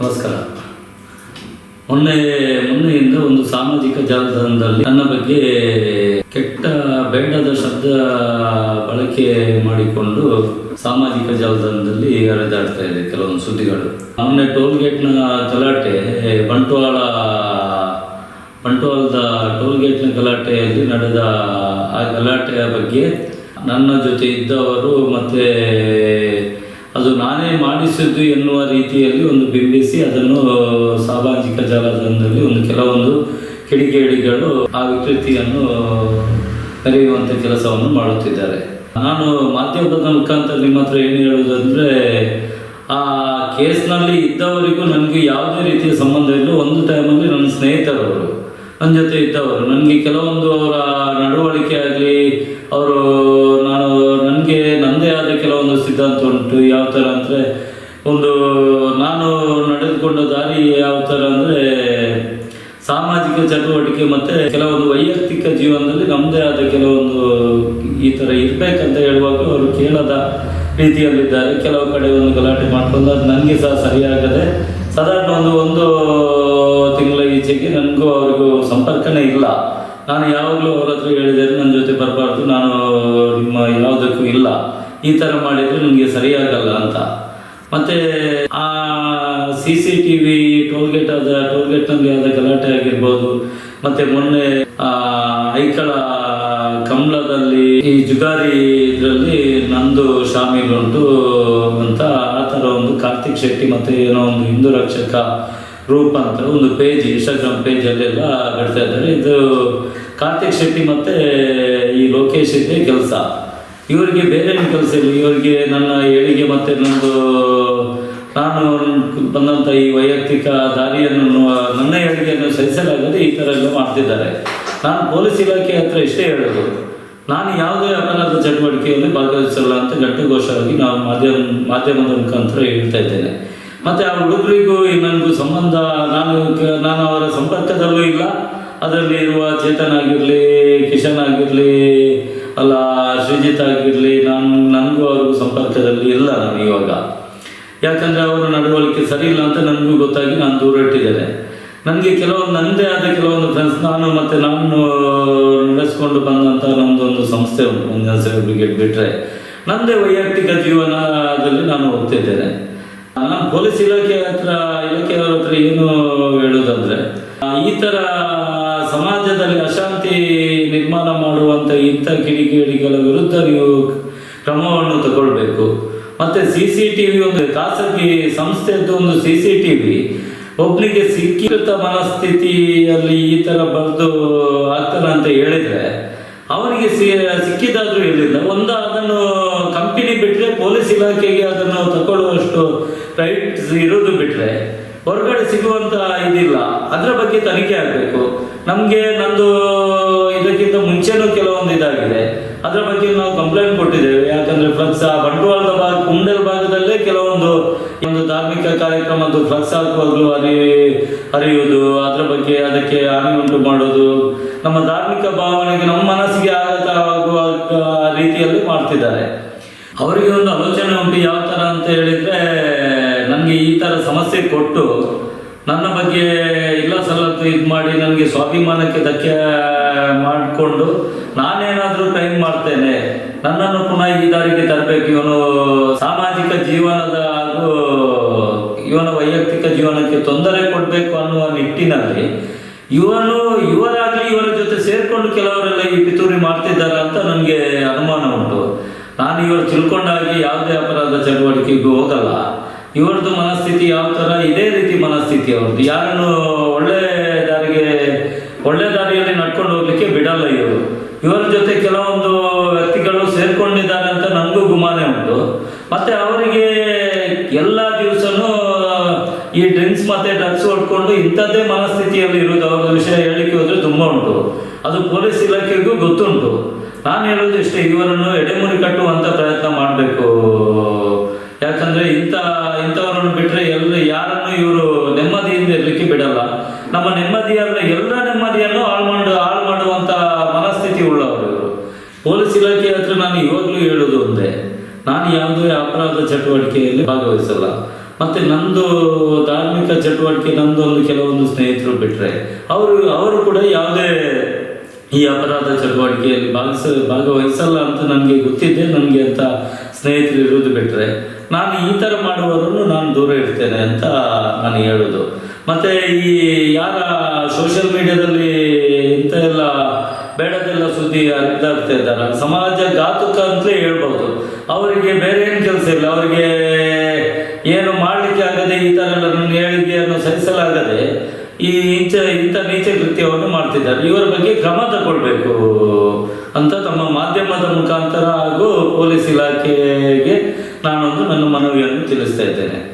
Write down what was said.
ನಮಸ್ಕಾರ. ಮೊನ್ನೆ, ಮೊನ್ನೆಯಿಂದ ಒಂದು ಸಾಮಾಜಿಕ ಜಾಲತಾಣದಲ್ಲಿ ನನ್ನ ಬಗ್ಗೆ ಕೆಟ್ಟ, ಬೇಡದ ಶಬ್ದ ಬಳಕೆ ಮಾಡಿಕೊಂಡು ಸಾಮಾಜಿಕ ಜಾಲತಾಣದಲ್ಲಿ ಹರಿದಾಡ್ತಾ ಇದೆ ಕೆಲವೊಂದು ಸುದ್ದಿಗಳು. ಮೊನ್ನೆ ಟೋಲ್ ಗೇಟ್ನ ಗಲಾಟೆ, ಬಂಟ್ವಾಳ, ಬಂಟ್ವಾಳದ ಟೋಲ್ ಗೇಟ್ನ ಗಲಾಟೆಯಲ್ಲಿ ನಡೆದ ಆ ಗಲಾಟೆಯ ಬಗ್ಗೆ ನನ್ನ ಜೊತೆ ಇದ್ದವರು ಮತ್ತೆ ಅದು ನಾನೇ ಮಾಡಿಸಿದ್ದು ಎನ್ನುವ ರೀತಿಯಲ್ಲಿ ಒಂದು ಬಿಂಬಿಸಿ ಅದನ್ನು ಸಾಮಾಜಿಕ ಜಾಲತಾಣದಲ್ಲಿ ಒಂದು ಕೆಲವೊಂದು ಕಿಡಿಗೇಡಿಗಳು ಆ ವಿಕೃತಿಯನ್ನು ಕರೆಯುವಂಥ ಕೆಲಸವನ್ನು ಮಾಡುತ್ತಿದ್ದಾರೆ. ನಾನು ಮಾಧ್ಯಮದ ಮುಖಾಂತರ ನಿಮ್ಮ ಹತ್ರ ಏನು ಹೇಳುವುದಂದ್ರೆ, ಆ ಕೇಸ್ನಲ್ಲಿ ಇದ್ದವರಿಗೂ ನನಗೆ ಯಾವುದೇ ರೀತಿಯ ಸಂಬಂಧ ಇಲ್ಲ. ಒಂದು ಟೈಮಲ್ಲಿ ನನ್ನ ಸ್ನೇಹಿತರವರು, ನನ್ನ ಜೊತೆ ಇದ್ದವರು, ನನಗೆ ಕೆಲವೊಂದು ಅವರ ನಡವಳಿಕೆ ಆಗಲಿ, ಅವರು ಸಿದ್ಧಾಂತ ಉಂಟು, ಯಾವ ಥರ ಅಂದರೆ ಒಂದು ನಾನು ನಡೆದುಕೊಂಡ ದಾರಿ ಯಾವ ಥರ ಅಂದರೆ ಸಾಮಾಜಿಕ ಚಟುವಟಿಕೆ ಮತ್ತು ಕೆಲವೊಂದು ವೈಯಕ್ತಿಕ ಜೀವನದಲ್ಲಿ ನಮ್ಮದೇ ಆದ ಕೆಲವೊಂದು ಈ ಥರ ಇರಬೇಕಂತ ಹೇಳುವಾಗ ಅವರು ಕೇಳದ ರೀತಿಯಲ್ಲಿದ್ದಾರೆ. ಕೆಲವು ಕಡೆ ಒಂದು ಗಲಾಟೆ ಮಾಡಿಕೊಂಡು ಅದು ನನಗೆ ಸಹ ಸರಿಯಾಗದೆ ಸಾಧಾರಣ ಒಂದು ಒಂದು ತಿಂಗಳ ಈಚೆಗೆ ನನಗೂ ಅವ್ರಿಗೂ ಸಂಪರ್ಕನೇ ಇಲ್ಲ. ನಾನು ಯಾವಾಗಲೂ ಅವ್ರ ಹತ್ರ ಹೇಳಿದರೆ ನನ್ನ ಜೊತೆ ಬರಬಾರ್ದು, ನಾನು ನಿಮ್ಮ ಯಾವುದಕ್ಕೂ ಇಲ್ಲ. ಈ ಥರ ಮಾಡಿದರೆ ನಮಗೆ ಸರಿಯಾಗಲ್ಲ ಅಂತ. ಮತ್ತು ಆ C C T V toll gate ಆದ ಟೋಲ್ಗೇಟ್ನಲ್ಲಿ ಆದ ಗಲಾಟೆ ಆಗಿರ್ಬೋದು. ಮತ್ತು ಮೊನ್ನೆ ಐಕಳ ಕಮಲದಲ್ಲಿ, ಈ ಜುಗಾರಿ ಇದರಲ್ಲಿ ನಂದು ಶಾಮೀಲುಂಟು ಅಂತ ಆ ಥರ ಒಂದು ಕಾರ್ತಿಕ್ ಶೆಟ್ಟಿ ಮತ್ತು ಏನೋ ಒಂದು ಹಿಂದೂ ರಕ್ಷಕ ರೂಪ ಅಂತ ಒಂದು ಪೇಜ್ ಇನ್ಸ್ಟಾಗ್ರಾಮ್ ಪೇಜಲ್ಲೆಲ್ಲ ಕಟ್ತಾ ಇದ್ದಾರೆ. ಇದು ಕಾರ್ತಿಕ್ ಶೆಟ್ಟಿ ಮತ್ತು ಈ ಲೋಕೇಶ್ ಇದೆ ಕೆಲಸ. ಇವರಿಗೆ ಬೇರೆ ಏನು ಕೆಲಸ ಇವರಿಗೆ ನನ್ನ ಏಳಿಗೆ ಮತ್ತು ನಂದು, ನಾನು ಬಂದಂಥ ಈ ವೈಯಕ್ತಿಕ ದಾರಿಯನ್ನು, ನನ್ನ ಏಳಿಗೆಯನ್ನು ಸಹಿಸಲಾಗದೆ ಈ ಥರ ಎಲ್ಲ ಮಾಡ್ತಿದ್ದಾರೆ. ನಾನು ಪೊಲೀಸ್ ಇಲಾಖೆ ಹತ್ರ ಇಷ್ಟೇ ಹೇಳೋದು. ನಾನು ಯಾವುದೇ ಅಪರಾಧ ಚಟುವಟಿಕೆಯಲ್ಲಿ ಭಾಗವಹಿಸಲ್ಲ ಅಂತ ಗಟ್ಟಿಘೋಷವಾಗಿ ನಾವು ಮಾಧ್ಯಮ, ಮಾಧ್ಯಮದ ಮುಖಾಂತರ ಹೇಳ್ತಾ ಇದ್ದೇನೆ. ಮತ್ತು ಆ ಹುಡುಗರಿಗೂ ನನಗೂ ಸಂಬಂಧ, ನಾನು ನಾನು ಅವರ ಸಂಪರ್ಕದಲ್ಲೂ ಇಲ್ಲ. ಅದರಲ್ಲಿ ಇರುವ ಚೇತನ್ ಆಗಿರಲಿ, ಕಿಶನ್ ಆಗಿರಲಿ ಅಲ್ಲ, ಶ್ರೀಜಿತ್ ಆಗಿರಲಿ, ನಾನು ನನಗೂ ಅವರು ಸಂಪರ್ಕದಲ್ಲಿ ಇಲ್ಲ ನಾನು ಇವಾಗ. ಯಾಕಂದರೆ ಅವರು ನಡವಳಿಕೆ ಸರಿ ಇಲ್ಲ ಅಂತ ನನಗೂ ಗೊತ್ತಾಗಿ ನಾನು ದೂರ ಇಟ್ಟಿದ್ದೇನೆ. ನನಗೆ ಕೆಲವೊಂದು ನನ್ನದೇ ಆದ ಕೆಲವೊಂದು ಫ್ರೆಂಡ್ಸ್ ನಾನು ಮತ್ತು ನಾನು ನಡೆಸ್ಕೊಂಡು ಬಂದಂಥ ನಮ್ಮದೊಂದು ಸಂಸ್ಥೆ ಉಂಟು ಸೇವೆ ಬ್ರಿಗೇಡ್ ಬಿಟ್ಟರೆ ನನ್ನದೇ ವೈಯಕ್ತಿಕ ಜೀವನದಲ್ಲಿ ನಾನು ಹೋಗ್ತಿದ್ದೇನೆ ನಾನು ಪೊಲೀಸ್ ಇಲಾಖೆ ಹತ್ರ ಇಲಾಖೆಯವರ ಹತ್ರ ಏನು ಹೇಳೋದಂದರೆ ಈ ಥರ ಇಂಥ ಕಿಡಿಗೇಡಿಗಳ ವಿರುದ್ಧ ನೀವು ಕ್ರಮವನ್ನು ತಗೊಳ್ಬೇಕು. ಮತ್ತೆ ಸಿ ಸಿ ಟಿ ವಿ ಒಂದು ಖಾಸಗಿ ಸಂಸ್ಥೆದ್ದು ಒಂದು ಸಿ ಸಿ ಟಿ ವಿ. ಒಬ್ಬನಿಗೆ ಸಿಕ್ಕಿರುತ್ತ ಮನಸ್ಥಿತಿಯಲ್ಲಿ ಈ ಥರ ಬರೆದು ಆಗ್ತಾನ ಅಂತ ಹೇಳಿದರೆ, ಅವನಿಗೆ ಸಿ ಸಿಕ್ಕಿದಾದ್ರೂ ಒಂದು ಅದನ್ನು ಕಂಪನಿ ಬಿಟ್ಟರೆ ಪೊಲೀಸ್ ಇಲಾಖೆಗೆ ಅದನ್ನು ತಗೊಳ್ಳುವಷ್ಟು ರೈಟ್ಸ್ ಇರೋದು ಬಿಟ್ಟರೆ ಹೊರಗಡೆ ಸಿಗುವಂತ ಇದಿಲ್ಲ. ಅದರ ಬಗ್ಗೆ ತನಿಖೆ ಆಗಬೇಕು. ನಮಗೆ ನಂದು ಇದಕ್ಕಿಂತ ಮುಂಚೆನೂ ಕೆಲವೊಂದು ಇದಾಗಿದೆ. ಅದರ ಬಗ್ಗೆ ನಾವು ಕಂಪ್ಲೇಂಟ್ ಕೊಟ್ಟಿದ್ದೇವೆ. ಯಾಕಂದ್ರೆ ಫ್ಲಕ್ಸ್ ಬಂಡವಾಳದ ಭಾಗ, ಕುಂಡಲ್ ಭಾಗದಲ್ಲೇ ಕೆಲವೊಂದು ಒಂದು ಧಾರ್ಮಿಕ ಕಾರ್ಯಕ್ರಮದ್ದು ಫ್ಲಕ್ಸ್ ಹಾಕುವಾಗಲೂ ಅರಿ, ಹರಿಯುವುದು. ಅದರ ಬಗ್ಗೆ ಅದಕ್ಕೆ ಹಾನಿ ಉಂಟು ಮಾಡೋದು. ನಮ್ಮ ಧಾರ್ಮಿಕ ಭಾವನೆಗೆ ನಮ್ಮ ಮನಸ್ಸಿಗೆ ಆಘಾತವಾಗುವ ರೀತಿಯಲ್ಲಿ ಮಾಡ್ತಿದ್ದಾರೆ. ಅವರಿಗೆ ಒಂದು ಆಲೋಚನೆ ಉಂಟು, ಯಾವ ತರ ಅಂತ ಹೇಳಿದರೆ ನನಗೆ ಈ ಥರ ಸಮಸ್ಯೆ ಕೊಟ್ಟು ನನ್ನ ಬಗ್ಗೆ ಇಲ್ಲ ಸಲತ್ತು ಇದು ಮಾಡಿ ನನಗೆ ಸ್ವಾಭಿಮಾನಕ್ಕೆ ಧಕ್ಕೆ ಮಾಡಿಕೊಂಡು ನಾನೇನಾದರೂ ಟ್ರೈನ್ ಮಾಡ್ತೇನೆ, ನನ್ನನ್ನು ಪುನಃ ಈ ದಾರಿಗೆ ತರಬೇಕು ಇವನು ಸಾಮಾಜಿಕ ಜೀವನದ ಹಾಗೂ ಇವನ ವೈಯಕ್ತಿಕ ಜೀವನಕ್ಕೆ ತೊಂದರೆ ಕೊಡಬೇಕು ಅನ್ನುವ ನಿಟ್ಟಿನಲ್ಲಿ ಇವನು ಇವರಾಗಲಿ ಇವರ ಜೊತೆ ಸೇರಿಕೊಂಡು ಕೆಲವರೆಲ್ಲ ಈ ಪಿತೂರಿ ಮಾಡ್ತಿದ್ದಾರೆ ಅಂತ ನನಗೆ ಅನುಮಾನ ಉಂಟು. ನಾನು ಇವರು ತಿಳ್ಕೊಂಡಾಗಿ ಯಾವುದೇ ಅಪರಾಧ ಚಟುವಟಿಕೆಗೂ ಹೋಗಲ್ಲ. ಇವರದ್ದು ಮನಸ್ಥಿತಿ ಯಾವ ಥರ ಇದೇ ರೀತಿ ಮನಸ್ಥಿತಿ ಅವ್ರದ್ದು. ಯಾರನ್ನು ಒಳ್ಳೆ ದಾರಿಗೆ, ಒಳ್ಳೆ ದಾರಿಯಲ್ಲಿ ನಡ್ಕೊಂಡು ಹೋಗ್ಲಿಕ್ಕೆ ಬಿಡಲ್ಲ ಇವರು. ಇವರ ಜೊತೆ ಕೆಲವೊಂದು ವ್ಯಕ್ತಿಗಳು ಸೇರ್ಕೊಂಡಿದ್ದಾರೆ ಅಂತ ನನಗೂ ಗುಮಾನೆ ಉಂಟು. ಮತ್ತೆ ಅವರಿಗೆ ಎಲ್ಲ ದಿವಸನೂ, ಈ ಡ್ರಿಂಕ್ಸ್ ಮತ್ತೆ ಡ್ರಗ್ಸ್ ಹೊಡ್ಕೊಂಡು ಇಂಥದ್ದೇ ಮನಸ್ಥಿತಿಯಲ್ಲಿ ಇರೋದು ಅವ್ರ ವಿಷಯ ಹೇಳಿಕೆ ಹೋದ್ರೆ ತುಂಬಾ ಉಂಟು. ಅದು ಪೊಲೀಸ್ ಇಲಾಖೆಗೂ ಗೊತ್ತುಂಟು. ನಾನು ಹೇಳೋದು ಇಷ್ಟೇ, ಇವರನ್ನು ಎಡೆಮುರಿ ಕಟ್ಟುವಂತ ಇವರು ನೆಮ್ಮದಿಯಿಂದ ಇರ್ಲಿಕ್ಕೆ ಬಿಡಲ್ಲ. ನಮ್ಮ ನೆಮ್ಮದಿಯಾದ್ರೆ ಎಲ್ಲ ನೆಮ್ಮದಿಯನ್ನು ಹಾಳು ಮಾಡು ಹಾಳು ಮಾಡುವಂತ ಮನಸ್ಥಿತಿ ಉಳ್ಳವರು ಇವರು. ಪೊಲೀಸ್ ಇಲಾಖೆ ಹತ್ರ ನಾನು ಇವಾಗಲೂ ಹೇಳೋದು ಒಂದೇ. ನಾನು ಯಾವುದೇ ಅಪರಾಧ ಚಟುವಟಿಕೆಯಲ್ಲಿ ಭಾಗವಹಿಸಲ್ಲ. ಮತ್ತೆ ನಂದು ಧಾರ್ಮಿಕ ಚಟುವಟಿಕೆ, ನಂದು ಒಂದು ಕೆಲವೊಂದು ಸ್ನೇಹಿತರು ಬಿಟ್ಟರೆ ಅವರು ಅವರು ಕೂಡ ಯಾವುದೇ ಈ ಅಪರಾಧ ಚಟುವಟಿಕೆಯಲ್ಲಿ ಭಾಗಿಸ, ಭಾಗವಹಿಸಲ್ಲ ಅಂತ ನನಗೆ ಗೊತ್ತಿದ್ದೆ, ನನಗೆ ಅಂತ ಸ್ನೇಹಿತರು ಇರೋದು ಬಿಟ್ಟರೆ ನಾನು ಈ ಥರ ಮಾಡುವವರನ್ನು ನಾನು ದೂರ ಇರ್ತೇನೆ ಅಂತ ನಾನು ಹೇಳೋದು. ಮತ್ತೆ ಈ ಯಾರ ಸೋಷಿಯಲ್ ಮೀಡಿಯಾದಲ್ಲಿ ಇಂಥ ಎಲ್ಲ ಬೇಡದೆಲ್ಲ ಸುದ್ದಿ ಹರಿದಾಡ್ತಾ ಇದ್ದಾರೆ? ಸಮಾಜ ಘಾತುಕ ಅಂತಲೇ ಹೇಳ್ಬೋದು. ಅವರಿಗೆ ಬೇರೆ ಏನು ಕೆಲಸ ಇಲ್ಲ? ಅವರಿಗೆ ಏನು ಮಾಡಲಿಕ್ಕೆ ಆಗದೆ ಈ ಥರ ಎಲ್ಲ ನನ್ನ ಹೇಳಿಕೆಯನ್ನು ಸಹಿಸಲಾಗದೆ ಈ ಇಂಚ ಇಂಥ ನೀಚ ಕೃತ್ಯವನ್ನು ಮಾಡ್ತಿದ್ದಾರೆ. ಇವರ ಬಗ್ಗೆ ಕ್ರಮ ತಗೊಳ್ಬೇಕು ಅಂತ ತಮ್ಮ ಮಾಧ್ಯಮದ ಮುಖಾಂತರ ಹಾಗೂ ಪೊಲೀಸ್ ಇಲಾಖೆಗೆ ನಾನೊಂದು ನನ್ನ ಮನವಿಯನ್ನು ತಿಳಿಸ್ತಾ ಇದ್ದೇನೆ.